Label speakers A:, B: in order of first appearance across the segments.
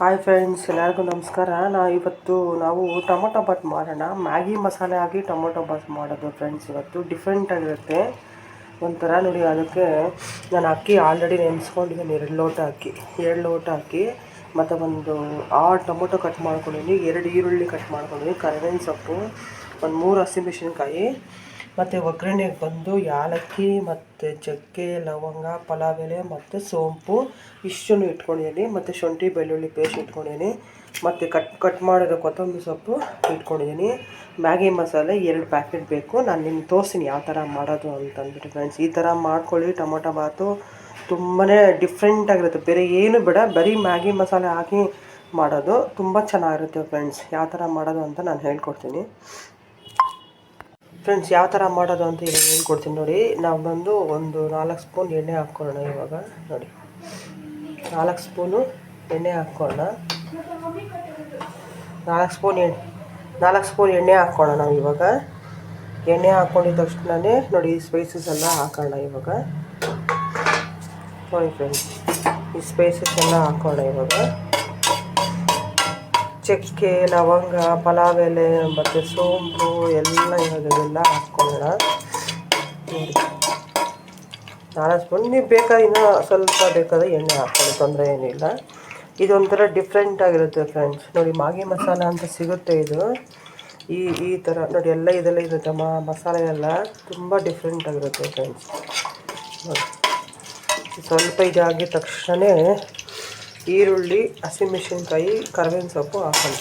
A: Hi friends ಎಲ್ಲರಿಗೂ ನಮಸ್ಕಾರ. ನಾ ಇವತ್ತು ನಾವು ಟೊಮೊಟೊ ಬಾತ್ ಮಾಡೋಣ. ಮ್ಯಾಗಿ ಮಸಾಲೆ ಹಾಕಿ ಟೊಮೊಟೊ ಬಾತ್ ಮಾಡೋದು ಫ್ರೆಂಡ್ಸ್ ಇವತ್ತು ಡಿಫ್ರೆಂಟ್ ಆಗಿರುತ್ತೆ. ಒಂಥರ ನೋಡಿ, ಅದಕ್ಕೆ ನಾನು ಅಕ್ಕಿ ಆಲ್ರೆಡಿ ನೆನೆಸ್ಕೊಂಡಿದ್ದೀನಿ ಎರಡು ಲೋಟ ಅಕ್ಕಿ. ಎರಡು ಲೋಟ ಹಾಕಿ ಮತ್ತು ಒಂದು ಆರು ಟೊಮೊಟೊ ಕಟ್ ಮಾಡ್ಕೊಂಡಿದ್ದೀನಿ ಎರಡು ಈರುಳ್ಳಿ ಕಟ್ ಮಾಡ್ಕೊಂಡಿದ್ದೀನಿ ಕರಿಬೇವಿನ ಸೊಪ್ಪು, ಒಂದು ಮೂರು ಹಸಿಮೆಣಸಿನ್ಕಾಯಿ ಮತ್ತು ಒಗ್ಗರಣೆಗೆ ಬಂದು ಏಲಕ್ಕಿ ಮತ್ತು ಚಕ್ಕೆ, ಲವಂಗ ಪಲಾವ್ ಎಲೆ ಮತ್ತು ಸೋಂಪು ಇಷ್ಟನ್ನು ಇಟ್ಕೊಂಡಿದ್ದೀನಿ. ಮತ್ತು ಶುಂಠಿ, ಬೆಳ್ಳುಳ್ಳಿ ಪೇಸ್ಟ್ ಇಟ್ಕೊಂಡಿದ್ದೀನಿ. ಮತ್ತು ಕಟ್ ಕಟ್ ಮಾಡಿರೋ ಕೊತ್ತಂಬರಿ ಸೊಪ್ಪು ಇಟ್ಕೊಂಡಿದ್ದೀನಿ. ಮ್ಯಾಗಿ ಮಸಾಲೆ ಎರಡು ಪ್ಯಾಕೆಟ್ ಬೇಕು. ನಾನು ನಿಮ್ಗೆ ತೋರಿಸ್ತೀನಿ ಯಾವ ಥರ ಮಾಡೋದು ಅಂತಂದ್ಬಿಟ್ಟು ಫ್ರೆಂಡ್ಸ್ ಈ ಥರ ಮಾಡ್ಕೊಳ್ಳಿ. ಟೊಮೊಟೊ ಬಾತು ತುಂಬಾ ಡಿಫ್ರೆಂಟ್ ಆಗಿರುತ್ತೆ. ಬೇರೆ ಏನು ಬೇಡ. ಬರೀ ಮ್ಯಾಗಿ ಮಸಾಲೆ ಹಾಕಿ ಮಾಡೋದು ತುಂಬ ಚೆನ್ನಾಗಿರುತ್ತೆ ಫ್ರೆಂಡ್ಸ್ ಯಾವ ಥರ ಮಾಡೋದು ಅಂತ ನಾನು ಹೇಳ್ಕೊಡ್ತೀನಿ. ಫ್ರೆಂಡ್ಸ್ ಯಾವ ಥರ ಮಾಡೋದು ಅಂತ ಇವಾಗ ಹೇಳ್ಕೊಡ್ತೀನಿ ನೋಡಿ. ನಾವು ಬಂದು ಒಂದು ನಾಲ್ಕು ಸ್ಪೂನ್ ಎಣ್ಣೆ ಹಾಕ್ಕೊಳ್ಳೋಣ ಇವಾಗ. ನೋಡಿ. ನಾಲ್ಕು ಸ್ಪೂನು ಎಣ್ಣೆ ಹಾಕ್ಕೊಳ್ಳೋಣ. ನಾಲ್ಕು ಸ್ಪೂನ್ ಎಣ್ಣೆ ನಾಲ್ಕು ಸ್ಪೂನ್ ಎಣ್ಣೆ ಹಾಕ್ಕೊಳ್ಳೋಣ ನಾವು ಇವಾಗ. ಎಣ್ಣೆ ಹಾಕ್ಕೊಂಡಿದ ತಕ್ಷಣವೇ ನೋಡಿ ಸ್ಪೈಸಸ್ ಎಲ್ಲ ಹಾಕೋಣ ಇವಾಗ. ನೋಡಿ ಫ್ರೆಂಡ್ಸ್ ಈ ಸ್ಪೈಸಸ್ ಎಲ್ಲ ಹಾಕೋಣ ಇವಾಗ. ಚಕ್ಕೆ, ಲವಂಗ ಪಲಾವ್ ಎಲೆ ಮತ್ತು ಸೋಂಪು ಎಲ್ಲ ಇರೋದೆಲ್ಲ ಹಾಕ್ಕೊಳ್ಳೋಣ. ನಾಲ್ಕು ಸ್ಪೂನ್. ನೀವು ಬೇಕಾದ ಇನ್ನೂ ಸ್ವಲ್ಪ ಬೇಕಾದ ಎಣ್ಣೆ ಹಾಕ್ಕೊಳ್ಳಿ, ತೊಂದರೆ ಏನಿಲ್ಲ. ಇದೊಂಥರ ಡಿಫ್ರೆಂಟ್ ಆಗಿರುತ್ತೆ ಫ್ರೆಂಡ್ಸ್ ನೋಡಿ ಮಾಗಿ ಮಸಾಲ ಅಂತ ಸಿಗುತ್ತೆ ಇದು. ಈ ಈ ಥರ ನೋಡಿ, ಎಲ್ಲ ಇದೆಲ್ಲ ಇರುತ್ತೆ. ಮಾ, ಮಸಾಲೆ ಎಲ್ಲ ತುಂಬ ಡಿಫ್ರೆಂಟ್ ಆಗಿರುತ್ತೆ ಫ್ರೆಂಡ್ಸ್ ನೋಡಿ, ಸ್ವಲ್ಪ ಇದಾಗಿದ ತಕ್ಷಣ ಈರುಳ್ಳಿ, ಹಸಿಮೆಣಸಿನ್ಕಾಯಿ, ಕರ್ಬೇವಿನ ಸೊಪ್ಪು ಹಾಕೋಣ.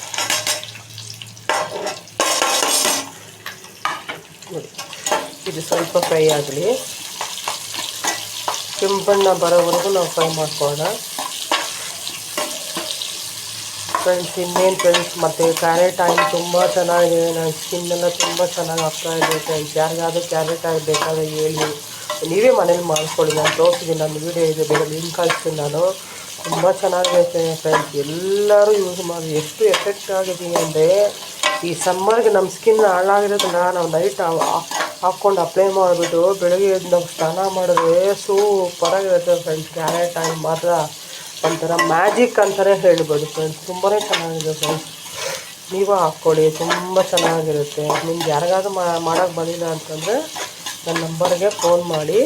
A: ಇದು ಸ್ವಲ್ಪ ಫ್ರೈ ಆಗಲಿ. ಕೆಂಪಣ್ಣ ಬರೋವರೆಗೂ ನಾವು ಫ್ರೈ ಮಾಡ್ಕೋಣ ಫ್ರೆಂಡ್ಸ್ ಇನ್ನೇನು ಫ್ರೆಂಡ್ಸ್ ಮತ್ತು ಕ್ಯಾರೆಟ್ ಆಯಿಲ್ ತುಂಬ ಚೆನ್ನಾಗಿದೆ. ನನ್ನ ಸ್ಕಿನ್ ಎಲ್ಲ ತುಂಬ ಚೆನ್ನಾಗಿ ಆಗ್ತಾ ಇದೆ ಫ್ರೆಂಡ್ಸ್ ಯಾರಿಗಾದ್ರೂ ಕ್ಯಾರೆಟ್ ಆಯಿಲ್ ಬೇಕಾದ್ರೆ ಹೇಳಿ. ನೀವೇ ಮನೇಲಿ ಮಾಡ್ಕೊಳ್ಳಿ. ನಾನು ತೋರಿಸಿದ್ದೀನಿ ನನ್ನ ವೀಡಿಯೋ ಇದೆ ಬೇರೆ ಲಿಂಕ್ ಕಳಿಸ್ತೀನಿ ನಾನು. ತುಂಬ ಚೆನ್ನಾಗಿದೆ ಫ್ರೆಂಡ್ಸ್, ಎಲ್ಲರೂ ಯೂಸ್ ಮಾಡಿ ಎಷ್ಟು ಎಫೆಕ್ಟ್ ಆಗಿದ್ದೀನಿ ಅಂದರೆ ಈ ಸಮ್ಮರ್ಗೆ ನಮ್ಮ ಸ್ಕಿನ್ ಹಾಳಾಗಿರೋದನ್ನ ನಾವು ನೈಟ್ ಹಾಕ್ಕೊಂಡು ಅಪ್ಲೈ ಮಾಡಿಬಿಟ್ಟು ಬೆಳಗ್ಗೆ ನಾವು ಸ್ನಾನ ಮಾಡಿದ್ರೆ ಸೂಪರಾಗಿರುತ್ತೆ ಫ್ರೆಂಡ್ಸ್ ಕ್ಯಾರೆಟ್ ಟೈಮ್ ಮಾತ್ರ ಒಂಥರ ಮ್ಯಾಜಿಕ್ ಅಂತಲೇ ಹೇಳ್ಬೋದು ಫ್ರೆಂಡ್ಸ್ ತುಂಬಾ ಚೆನ್ನಾಗಿದೆ ಫ್ರೆಂಡ್ಸ್ ನೀವು ಹಾಕ್ಕೊಳ್ಳಿ, ತುಂಬ ಚೆನ್ನಾಗಿರುತ್ತೆ. ನಿಮ್ಗೆ ಯಾರಿಗಾದ್ರೂ ಮಾಡೋಕ್ಕೆ ಬಂದಿಲ್ಲ ಅಂತಂದರೆ ನನ್ನ ನಂಬರ್ಗೆ ಫೋನ್ ಮಾಡಿ.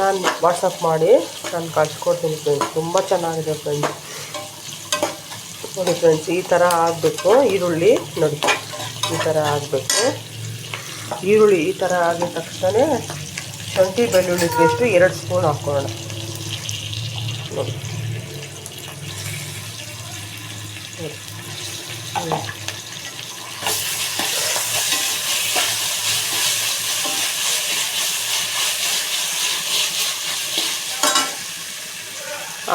A: ನಾನು ವಾಟ್ಸಪ್ ಮಾಡಿ ನಾನು ಕಳ್ಸ್ಕೊಡ್ತೀನಿ ಫ್ರೆಂಡ್ಸ್ ತುಂಬ ಚೆನ್ನಾಗಿದೆ ಫ್ರೆಂಡ್ಸ್ ನೋಡಿ ಫ್ರೆಂಡ್ಸ್ ಈ ಥರ ಆಗಬೇಕು. ಈರುಳ್ಳಿ ನೋಡಿ, ಈ ಥರ ಆಗಬೇಕು. ಈರುಳ್ಳಿ ಈ ಥರ ಆಗಿದ ತಕ್ಷಣ ಶುಂಠಿ ಬೆಳ್ಳುಳ್ಳಿ ಪೇಸ್ಟು ಎರಡು ಸ್ಪೂನ್ ಹಾಕ್ಕೊಳ್ಳೋಣ. ನೋಡಿ.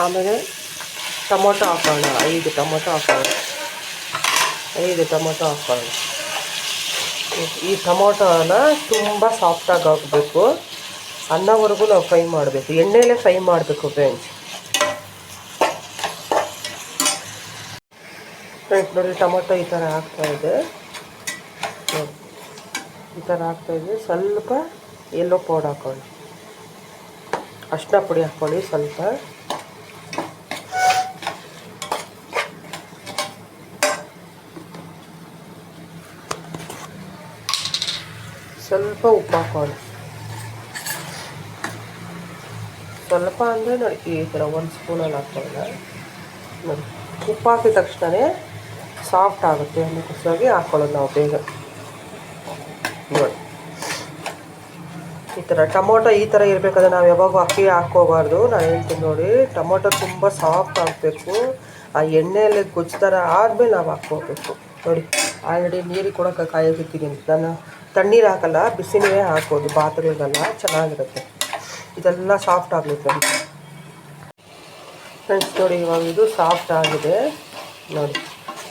A: ಆಮೇಲೆ ಟೊಮೊಟೊ ಹಾಕೋಣ ಐದು ಟೊಮೊಟೊ ಹಾಕೋಣ ಐದು ಟೊಮೊಟೊ ಹಾಕೋಣ ಈ ಟೊಮೊಟೊನ ತುಂಬ ಸಾಫ್ಟಾಗಿ ಹಾಕಬೇಕು. ಅನ್ನವರೆಗೂ ನಾವು ಫ್ರೈ ಮಾಡಬೇಕು. ಎಣ್ಣೆಲೇ ಫ್ರೈ ಮಾಡಬೇಕು ಫ್ರೆಂಡ್ಸ್ ಫ್ರೆಂಡ್ಸ್ ನೋಡಿ ಟೊಮೊಟೊ ಈ ಥರ ಹಾಕ್ತಾಯಿದೆ ಈ ಥರ ಹಾಕ್ತಾಯಿದೆ ಸ್ವಲ್ಪ ಎಲ್ಲೋ ಪೌಡರ್ ಹಾಕೊಳ್ಳಿ ಅರ್ಶಿನ ಪುಡಿ ಹಾಕ್ಕೊಳ್ಳಿ ಸ್ವಲ್ಪ. ಸ್ವಲ್ಪ ಉಪ್ಪು ಹಾಕೋಣ. ಸ್ವಲ್ಪ ಅಂದರೆ ನೋಡಿ, ಈ ಥರ ಒಂದು ಸ್ಪೂನಲ್ಲಿ ಹಾಕೋಣ ನೋಡಿ, ಉಪ್ಪು ಹಾಕಿದ ತಕ್ಷಣವೇ ಸಾಫ್ಟ್ ಆಗುತ್ತೆ ಅನ್ನೋಕ್ಕೋಸ್ಕರಾಗಿ ಹಾಕ್ಕೊಳ್ಳೋದು ನಾವು ಬೇಗ. ನೋಡಿ, ಈ ಥರ ಟೊಮೊಟೊ ಈ ಥರ ಇರಬೇಕಾದ್ರೆ ನಾವು ಯಾವಾಗೂ ಅಕ್ಕಿ ಹಾಕ್ಕೋಬಾರ್ದು. ನಾನು ಹೇಳ್ತೀನಿ ನೋಡಿ, ಟೊಮೊಟೊ ತುಂಬ ಸಾಫ್ಟ್ ಆಗಬೇಕು. ಆ ಎಣ್ಣೆಯಲ್ಲಿ ಗೊಜ್ಜು ಥರ ಆದಮೇಲೆ ನಾವು ಹಾಕ್ಕೋಬೇಕು. ನೋಡಿ, ಆಲ್ರೆಡಿ ನೀರಿಗೆ ಕೊಡೋಕೆ ಕಾಯೋಕಿಟ್ಟಿದ್ದೀನಿ ನಾನು ತಣ್ಣೀರು ಹಾಕಲ್ಲ ಬಿಸಿ ನೀರೇ ಹಾಕೋದು ಪಾತ್ರೆಗಳಿಗೆಲ್ಲ ಚೆನ್ನಾಗಿರುತ್ತೆ. ಇದೆಲ್ಲ ಸಾಫ್ಟ್ ಆಗಲಿ ಫ್ರೆಂಡ್ಸ್ ಫ್ರೆಂಡ್ಸ್ ನೋಡಿ, ಇವಾಗ ಇದು ಸಾಫ್ಟ್ ಆಗಿದೆ. ನೋಡಿ,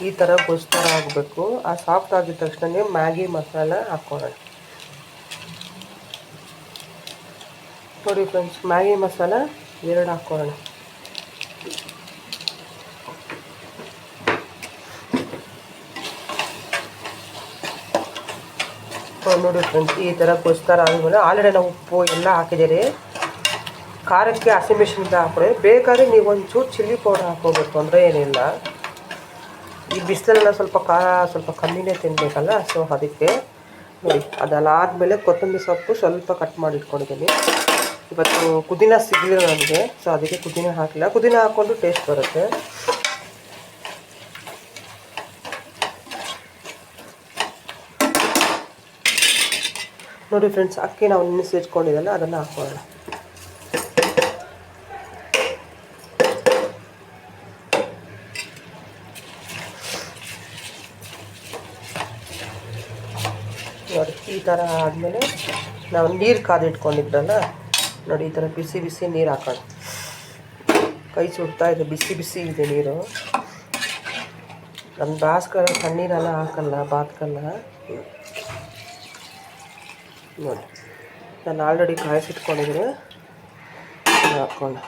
A: ಈ ಥರ ಥರ ಆಗಬೇಕು. ಆ ಸಾಫ್ಟ್ ಆಗಿದ ತಕ್ಷಣ ಮ್ಯಾಗಿ ಮಸಾಲ ಹಾಕೋಣ. ನೋಡಿ ಫ್ರೆಂಡ್ಸ್ ಮ್ಯಾಗಿ ಮಸಾಲ ಎರಡು ಹಾಕ್ಕೊಳ್ಳೋಣ ನೋಡಿ ಫ್ರೆಂಡ್ಸ್ ಈ ಥರ ಕುಸ್ತಾರ ಆದಮೇಲೆ ಆಲ್ರೆಡಿ ನಾವು ಉಪ್ಪು ಎಲ್ಲ ಹಾಕಿದ್ದೀರಿ. ಖಾರಕ್ಕೆ ಹಸಿಮೆಣಸಿನ್ಕಾಯಿ ಹಾಕೊಳ್ಳಿ ಬೇಕಾದ್ರೆ ನೀವು ಒಂಚೂರು ಚಿಲ್ಲಿ ಪೌಡರ್ ಹಾಕೋಬೇಕು ತೊಂದರೆ ಏನಿಲ್ಲ. ಈ ಬಿಸಿಲೆಲ್ಲ ಸ್ವಲ್ಪ ಖಾರ, ಸ್ವಲ್ಪ ಕಮ್ಮಿನೇ ತಿನ್ನಬೇಕಲ್ಲ ಸೊ ಅದಕ್ಕೆ ನೋಡಿ ಅದೆಲ್ಲ ಆದಮೇಲೆ ಕೊತ್ತಂಬರಿ ಸೊಪ್ಪು ಸ್ವಲ್ಪ ಕಟ್ ಮಾಡಿ ಇಟ್ಕೊಂಡಿದ್ದೀನಿ ಇವತ್ತು ಪುದೀನ ಸಿಗಲಿಲ್ಲ ನನಗೆ ಸೊ ಅದಕ್ಕೆ ಪುದೀನ ಹಾಕಿಲ್ಲ. ಪುದೀನ ಹಾಕ್ಕೊಂಡು ಟೇಸ್ಟ್ ಬರುತ್ತೆ. ನೋಡಿ ಫ್ರೆಂಡ್ಸ್ ಅಕ್ಕಿ ನಾವು ನೆನೆಸಿಟ್ಕೊಂಡಿದ್ದಲ್ಲ ಅದನ್ನು ಹಾಕ್ಕೊಳ್ಳೋಣ ನೋಡಿ, ಈ ಥರ ಆದಮೇಲೆ ನಾವು ನೀರು ಕಾದಿಟ್ಕೊಂಡಿದ್ರಲ್ಲ, ನೋಡಿ ಈ ಥರ ಬಿಸಿ ಬಿಸಿ ನೀರು ಹಾಕೋಣ. ಕೈ ಸುಡ್ತಾ ಇದೆ, ಬಿಸಿ ಬಿಸಿ ಇದೆ ನೀರು. ನಮ್ಮ ಬಾಸ್ಕರ ತಣ್ಣೀರೆಲ್ಲ ಹಾಕಲ್ಲ, ಬಾತ್ಕಲ್ಲ. ನೋಡಿ. ನಾನು ಆಲ್ರೆಡಿ ಕಾಯಿಸಿಟ್ಕೊಂಡಿದ್ದೀನಿ ಹಾಕ್ಕೊಂಡು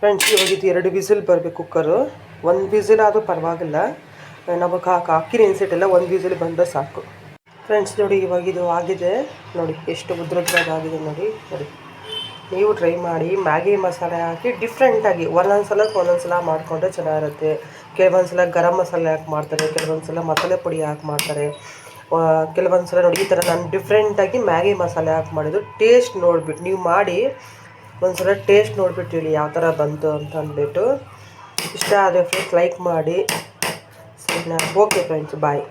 A: ಫ್ರೆಂಡ್ಸ್ ಇವಾಗ ಇದು ಎರಡು ವಿಸಿಲ್ ಬರಬೇಕು ಕುಕ್ಕರು ಒಂದು ವಿಸಿಲ್ ಆದರೂ ಪರವಾಗಿಲ್ಲ. ನಾವು ಕಾ ಅಕ್ಕಿ ನೆನೆಸಿಟ್ಟಿಲ್ಲ ಒಂದು ವಿಸಿಲ್ ಬಂದರೆ ಸಾಕು. ಫ್ರೆಂಡ್ಸ್ ನೋಡಿ, ಇವಾಗ ಇದು ಆಗಿದೆ. ನೋಡಿ, ಎಷ್ಟು ಆಗಿದೆ ನೋಡಿ ನೋಡಿ. ನೀವು ಟ್ರೈ ಮಾಡಿ ಮ್ಯಾಗಿ ಮಸಾಲೆ ಹಾಕಿ ಡಿಫ್ರೆಂಟಾಗಿ ಒಂದೊಂದು ಸಲ ಒಂದೊಂದು ಸಲ ಮಾಡಿಕೊಂಡ್ರೆ ಚೆನ್ನಾಗಿರುತ್ತೆ. ಕೆಲವೊಂದು ಸಲ ಗರಂ ಮಸಾಲೆ ಹಾಕಿ ಮಾಡ್ತಾರೆ ಕೆಲವೊಂದು ಸಲ ಮಸಾಲೆ ಪುಡಿ ಹಾಕಿ ಮಾಡ್ತಾರೆ. ಕೆಲವೊಂದು ಸಲ ನೋಡಿ, ಈ ಥರ ನಾನು ಡಿಫ್ರೆಂಟಾಗಿ ಮ್ಯಾಗಿ ಮಸಾಲೆ ಹಾಕಿ ಮಾಡಿದ್ದು. ಟೇಸ್ಟ್ ನೋಡಿಬಿಟ್ಟು, ನೀವು ಮಾಡಿ ಒಂದು ಸಲ ಟೇಸ್ಟ್ ನೋಡಿಬಿಟ್ಟು ಹೇಳಿ, ಯಾವ ಥರ ಬಂತು ಅಂತ ಅಂದ್ಬಿಟ್ಟು. ಇಷ್ಟ ಆದರೆ ಫ್ರೆಂಡ್ಸ್ ಲೈಕ್ ಮಾಡಿ. ಸರಿ ಓಕೆ ಫ್ರೆಂಡ್ಸ್ ಬಾಯ್